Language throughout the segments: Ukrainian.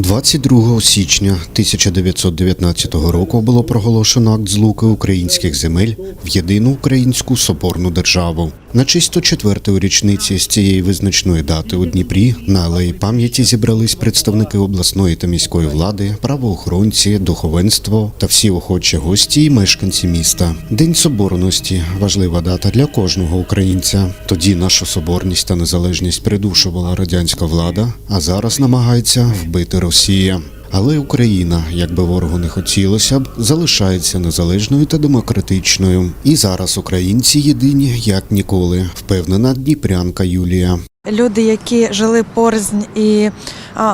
22 січня 1919 року було проголошено акт злуки українських земель в єдину українську соборну державу. На честь 104-ї річниці з цієї визначної дати у Дніпрі на алеї пам'яті зібрались представники обласної та міської влади, правоохоронці, духовенство та всі охочі гості і мешканці міста. День соборності важлива дата для кожного українця. Тоді нашу соборність та незалежність придушувала радянська влада, а зараз намагається вбити Росія. Але Україна, як би ворогу не хотілося б, залишається незалежною та демократичною. І зараз українці єдині як ніколи, впевнена дніпрянка Юлія. Люди, які жили порознь і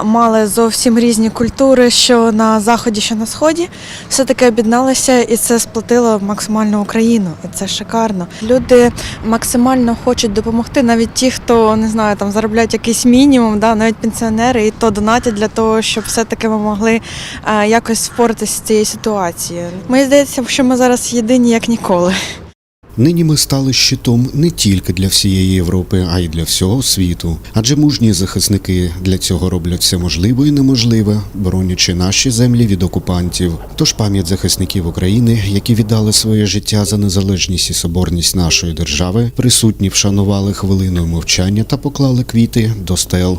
мали зовсім різні культури, що на заході, що на сході, все таки об'єдналися, і це сплотило максимально Україну. І це шикарно. Люди максимально хочуть допомогти, навіть ті, хто не знаю, там заробляють якийсь мінімум, да, навіть пенсіонери, і то донатять для того, щоб все таки ми могли якось впоратися з цією ситуацією. Мені здається, що ми зараз єдині як ніколи. Нині ми стали щитом не тільки для всієї Європи, а й для всього світу. Адже мужні захисники для цього роблять все можливе і неможливе, боронячи наші землі від окупантів. Тож пам'ять захисників України, які віддали своє життя за незалежність і соборність нашої держави, присутні вшанували хвилиною мовчання та поклали квіти до стел.